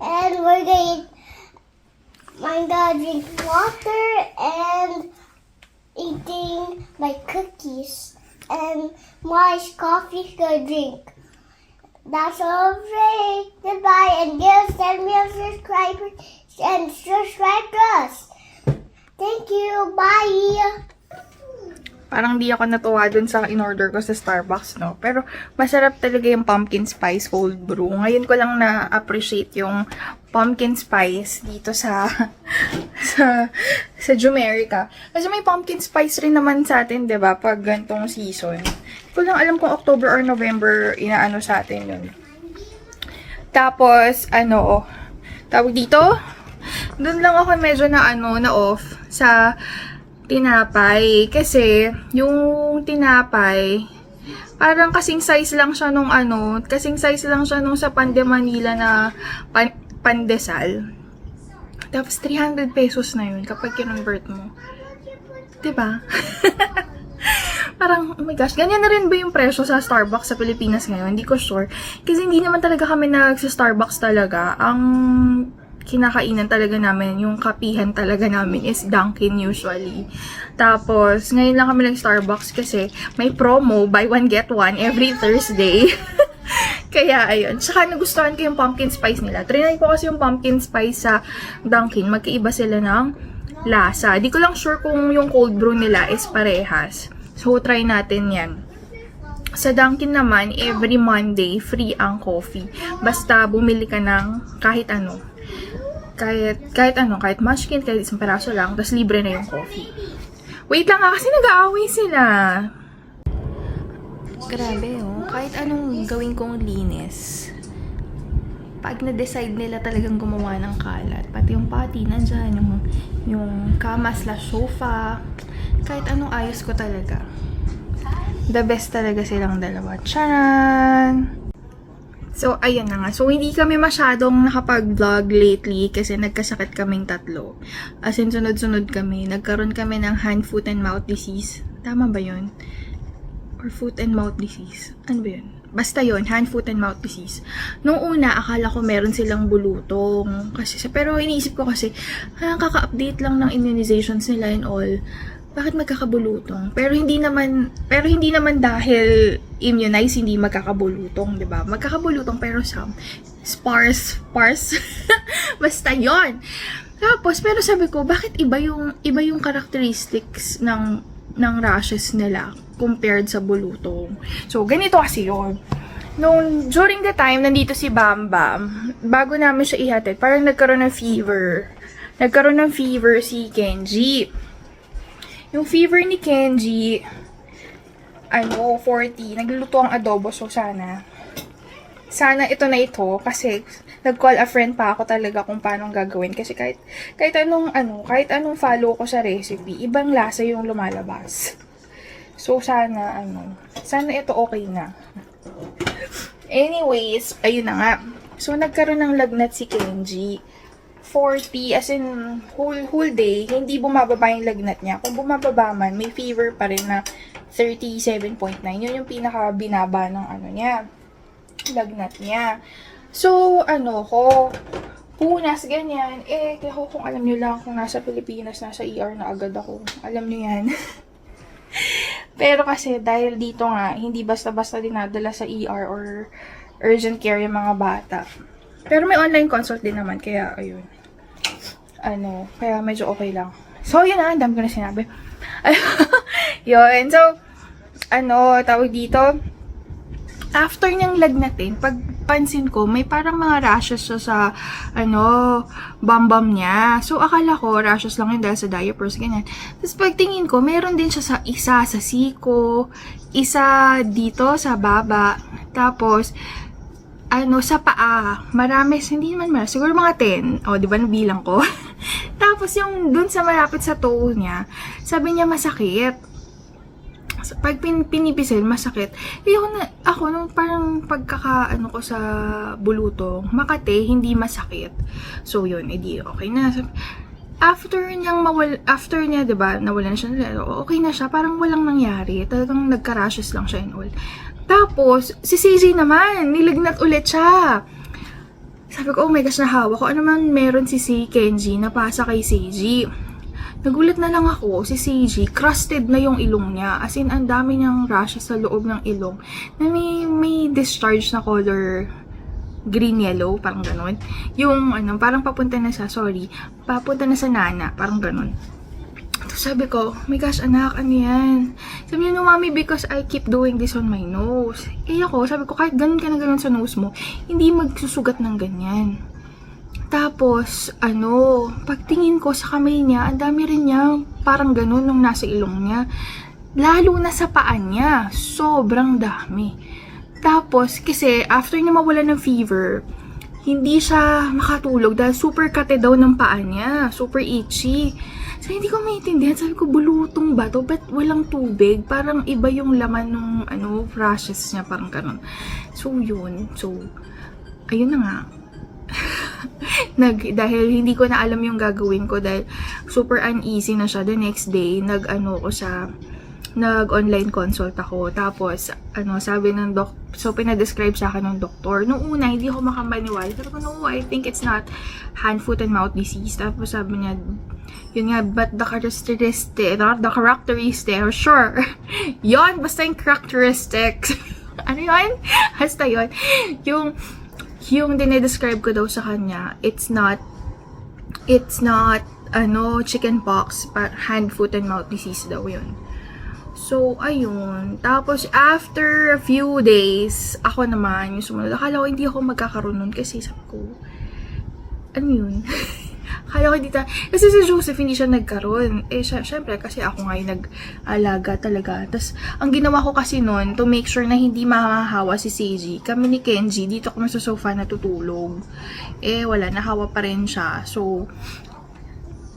and we're gonna I'm gonna drink water and eating my cookies and my coffee's gonna drink. That's all. all right. Goodbye and give send me a subscriber and subscribe to us. Thank you. Bye. Parang di ako natuwa dun sa in-order ko sa Starbucks, no? Pero masarap talaga yung pumpkin spice cold brew. Ngayon ko lang na-appreciate yung pumpkin spice dito sa sa sa Jumerica. Kasi may pumpkin spice rin naman sa atin, 'di ba? Pag gantong season. Hindi lang alam kung October or November inaano sa atin yun. Tapos, ano, tawag dito, doon lang ako medyo na ano, na off sa tinapay. Kasi, yung tinapay, parang kasing size lang siya nung ano, kasing size lang siya nung sa Pande Manila na pan, pandesal. Tapos, 300 pesos na yun kapag kinonvert mo. ba? Parang, oh my gosh, ganyan na rin ba yung presyo sa Starbucks sa Pilipinas ngayon? Hindi ko sure. Kasi hindi naman talaga kami nag-Starbucks talaga. Ang kinakainan talaga namin, yung kapihan talaga namin is Dunkin' usually. Tapos, ngayon lang kami nag-Starbucks kasi may promo, buy one get one every Thursday. Kaya, ayun. Tsaka nagustuhan ko yung pumpkin spice nila. Trinay ko kasi yung pumpkin spice sa Dunkin'. Magkaiba sila ng lasa. Di ko lang sure kung yung cold brew nila is parehas. So, try natin yan. Sa Dunkin' naman, every Monday, free ang coffee. Basta bumili ka ng kahit ano. Kahit, kahit ano, kahit munchkin, kahit isang peraso lang, tapos libre na yung coffee. Wait lang nga, kasi nag-aaway sila. Grabe oh, kahit anong gawin kong linis, pag na-decide nila talagang gumawa ng kalat, pati yung pati nandyan, yung, yung kama slash sofa, kahit anong ayos ko talaga. The best talaga silang dalawa. Charan! So, ayan na nga. So, hindi kami masyadong nakapag-vlog lately kasi nagkasakit kaming tatlo. As in, sunod-sunod kami. Nagkaroon kami ng hand, foot, and mouth disease. Tama ba yun? Or foot and mouth disease. Ano ba yun? Basta yon hand, foot, and mouth disease. Nung una, akala ko meron silang bulutong. Kasi, pero iniisip ko kasi, ah, kaka-update lang ng immunizations nila and all. Bakit magkakabulutong? Pero hindi naman, pero hindi naman dahil immunize, hindi magkakabulutong, di ba? Magkakabulutong pero some sparse, sparse. Basta yon Tapos, pero sabi ko, bakit iba yung, iba yung characteristics ng, ng rashes nila compared sa bulutong? So, ganito kasi yon Nung, during the time, nandito si Bam Bam, bago namin siya ihatid, parang nagkaroon ng fever. Nagkaroon ng fever si Kenji. Yung fever ni Kenji, ano, 40, nagluluto ang adobo, so sana, sana ito na ito, kasi nag-call a friend pa ako talaga kung paano gagawin, kasi kahit, kahit anong, ano, kahit anong follow ko sa recipe, ibang lasa yung lumalabas. So, sana, ano, sana ito okay na. Anyways, ayun na nga. So, nagkaroon ng lagnat si Kenji. 40, as in, whole, whole day, hindi bumababa yung lagnat niya. Kung bumababa man, may fever pa rin na 37.9. Yun yung pinaka binaba ng ano niya, lagnat niya. So, ano ko, punas, ganyan. Eh, kaya kung alam nyo lang, kung nasa Pilipinas, nasa ER na agad ako. Alam nyo yan. Pero kasi, dahil dito nga, hindi basta-basta dinadala sa ER or urgent care yung mga bata. Pero may online consult din naman, kaya ayun. Ano, kaya medyo okay lang. So, yun na, ang dami ko na sinabi. yun, so, ano, tawag dito, after niyang lagnatin, pagpansin ko, may parang mga rashes siya sa, ano, bambam niya. So, akala ko, rashes lang yun dahil sa diapers, ganyan. Tapos, pagtingin ko, meron din siya sa isa sa siko, isa dito sa baba, tapos, ano, sa paa, marami, hindi naman marami, siguro mga 10. O, di ba, nabilang ko. Tapos, yung dun sa malapit sa toe niya, sabi niya masakit. So, Pag pin, pinipisil, masakit. Eh, ako, na, ako nung parang pagkaka, ano ko sa bulutong, makate, hindi masakit. So, yun, edi, okay na. After niyang mawal, after niya, di ba, nawalan siya, okay na siya, parang walang nangyari. Talagang nagka-rashes lang siya and all. Tapos, si CJ naman, nilagnat ulit siya. Sabi ko, oh my gosh, nahawa ko. Ano man meron si si Kenji na pasa kay Seiji. Nagulat na lang ako, si Seiji, crusted na yung ilong niya. As in, ang dami niyang rashes sa loob ng ilong. Na may, may discharge na color green-yellow, parang ganun. Yung, ano, parang papunta na sa, sorry, papunta na sa nana, parang ganun. Tapos sabi ko, my gosh, anak, ano yan? Sabi niya, no, mami, because I keep doing this on my nose. Eh ako, sabi ko, kahit ganun ka na ganun sa nose mo, hindi magsusugat ng ganyan. Tapos, ano, pagtingin ko sa kamay niya, ang dami rin niya, parang ganun nung nasa ilong niya. Lalo na sa paa niya, sobrang dami. Tapos, kasi after niya mawala ng fever, hindi siya makatulog dahil super kate daw ng paa niya. Super itchy. So, hindi ko maintindihan. Sabi ko, bulutong ba to? Ba't walang tubig? Parang iba yung laman ng ano, rashes niya. Parang ganun. So, yun. So, ayun na nga. nag, dahil hindi ko na alam yung gagawin ko dahil super uneasy na siya the next day, nag ano ko sa nag-online consult ako. Tapos, ano, sabi ng doc, so pinadescribe sa akin ng doktor. Noong una, hindi ako makamaniwala. Sabi ko, no, I think it's not hand, foot, and mouth disease. Tapos sabi niya, yun nga, but the characteristic, the characteristic, or sure, yon basta yung characteristics. ano yon Basta yon Yung, yung dinedescribe ko daw sa kanya, it's not, it's not, ano, chicken pox, hand, foot, and mouth disease daw yun. So, ayun. Tapos, after a few days, ako naman, yung sumunod, akala ko hindi ako magkakaroon nun kasi sabi ko, ano yun? akala ko hindi ta- kasi si Joseph hindi siya nagkaroon. Eh, siya, syempre, kasi ako nga yung nag-alaga talaga. Tapos, ang ginawa ko kasi nun, to make sure na hindi mahahawa si Seiji, kami ni Kenji, dito kami sa sofa natutulog. Eh, wala, nahawa pa rin siya. So,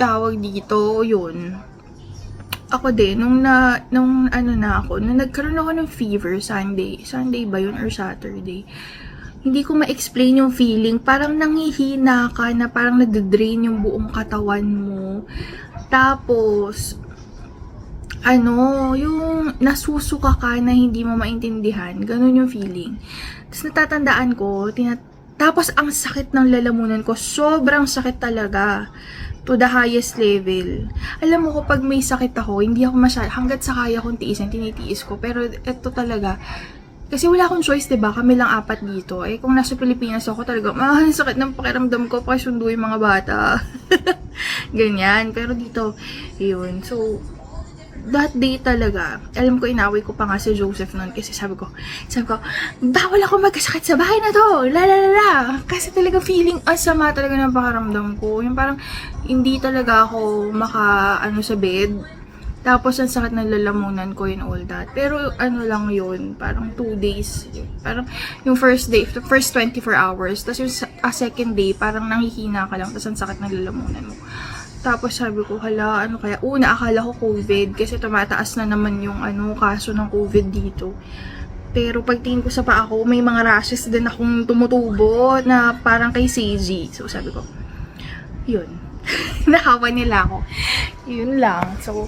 tawag dito, yun ako din, nung na, nung ano na ako, nung nagkaroon ako ng fever Sunday, Sunday ba yun or Saturday, hindi ko ma-explain yung feeling, parang nangihina ka na parang nagda-drain yung buong katawan mo. Tapos, ano, yung nasusuka ka na hindi mo maintindihan, ganun yung feeling. Tapos natatandaan ko, tinat tapos ang sakit ng lalamunan ko, sobrang sakit talaga to the highest level. Alam mo ko, pag may sakit ako, hindi ako masyad, hanggat sa kaya kong tiisin, tinitiis ko. Pero ito talaga, kasi wala akong choice, 'di ba? Kami lang apat dito. Eh kung nasa Pilipinas ako talaga, ah, ang sakit ng pakiramdam ko pa sundo yung mga bata. Ganyan. Pero dito, yun. So, that day talaga, alam ko inaway ko pa nga si Joseph noon kasi sabi ko, sabi ko, bawal ako magkasakit sa bahay na to, la la la la. Kasi talaga feeling, ang sama talaga ng pakaramdam ko. Yung parang, hindi talaga ako maka, ano sa bed. Tapos, ang sakit ng lalamunan ko and all that. Pero, ano lang yun, parang two days. Parang, yung first day, the first 24 hours. Tapos, yung a second day, parang nanghihina ka lang. Tapos, ang sakit ng lalamunan mo. Tapos sabi ko, hala, ano kaya? Una, akala ko COVID kasi tumataas na naman yung ano, kaso ng COVID dito. Pero pagtingin ko sa paa ko, may mga rashes din akong tumutubo na parang kay Seiji. So sabi ko, yun. Nakawa nila ako. Yun lang. So,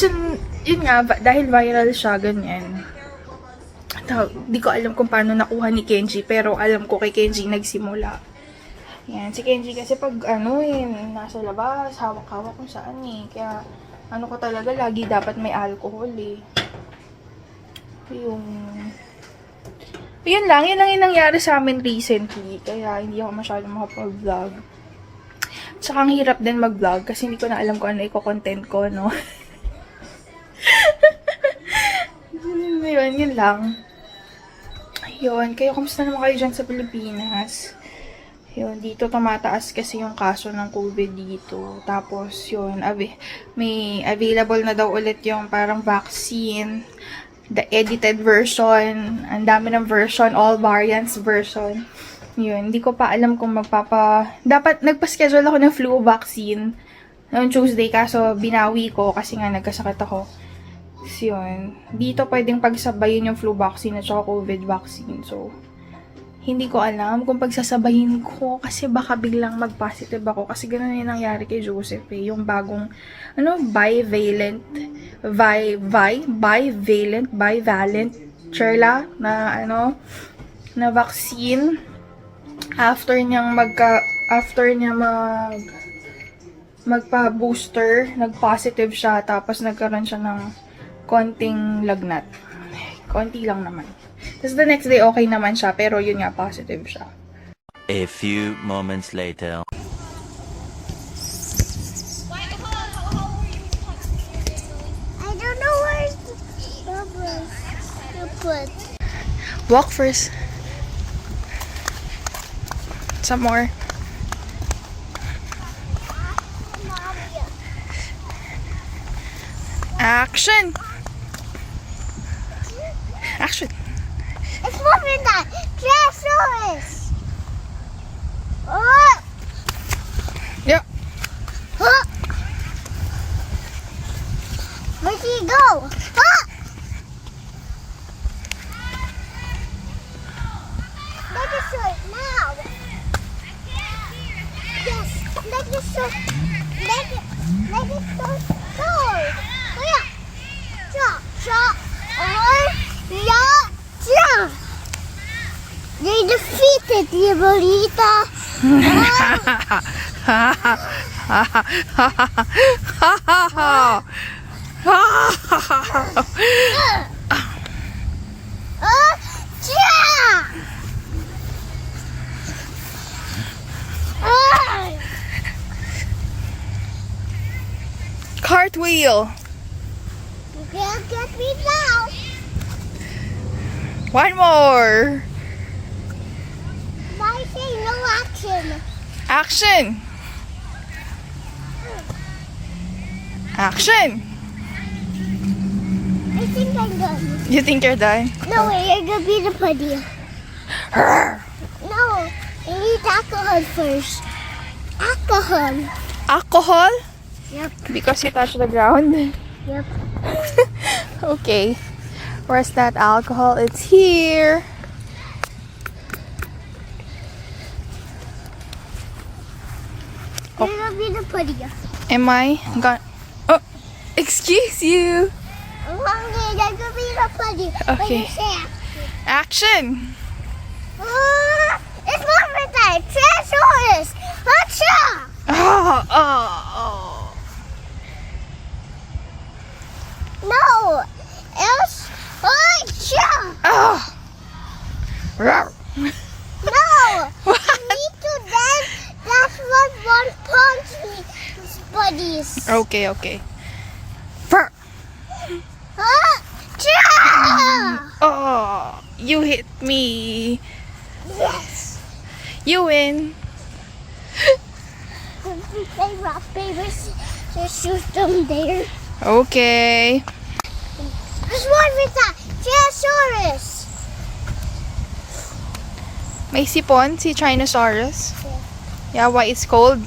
yun, yun nga, dahil viral siya, ganyan. Di ko alam kung paano nakuha ni Kenji, pero alam ko kay Kenji nagsimula. Yan, si Kenji kasi pag ano eh, nasa labas, hawak-hawak kung saan eh. Kaya, ano ko talaga, lagi dapat may alcohol eh. Yung... Yun lang, yun lang yung nangyari sa amin recently. Kaya hindi ako masyadong makapag-vlog. Tsaka ang hirap din mag-vlog kasi hindi ko na alam kung ano i-content ko, no? yun, yun lang. Yun, kayo, kumusta naman kayo dyan sa Pilipinas? Yun, dito tumataas kasi yung kaso ng COVID dito. Tapos, yun, av- may available na daw ulit yung parang vaccine. The edited version. Ang dami ng version. All variants version. Yun, hindi ko pa alam kung magpapa... Dapat, nagpa-schedule ako ng flu vaccine noong Tuesday, kaso binawi ko kasi nga nagkasakit ako. So, yun. Dito pwedeng pagsabayin yung flu vaccine at saka COVID vaccine. So, hindi ko alam kung pagsasabayin ko kasi baka biglang mag-positive ako kasi ganun yung nangyari kay Joseph eh. Yung bagong, ano, bivalent, vi, vi, bivalent, bivalent, Cherla, na ano, na vaccine. after niyang magka after niya mag magpa-booster, nag-positive siya tapos nagkaroon siya ng konting lagnat. Konti lang naman. Tapos the next day okay naman siya pero yun nga positive siya. A few moments later. I don't know where to put. Walk first. Some more. Action! Action! It's moving that Tyrannosaurus. Oh, Uh, Cartwheel! you can't get me now. One more! Action? Action! Action! I think I'm done. You think you're done? No way, you're gonna be the putty. No, you need alcohol first. Alcohol. Alcohol? Yep, Because you touched the ground. yep. okay. Where's that alcohol? It's here. Oh. Am I got? Oh, excuse you. Okay. Action. Uh, it's more than that. Transformers. Let's. Oh, oh, oh. No. It's let's. Oh. Rawr. Okay, okay. Ah, cha! Oh, you hit me. Yes. You win. Play rock, paper, scissors, shoot them there. Okay. There's one with that. Tyrannosaurus. May sipon si Trinosaurus. Yeah, why it's cold?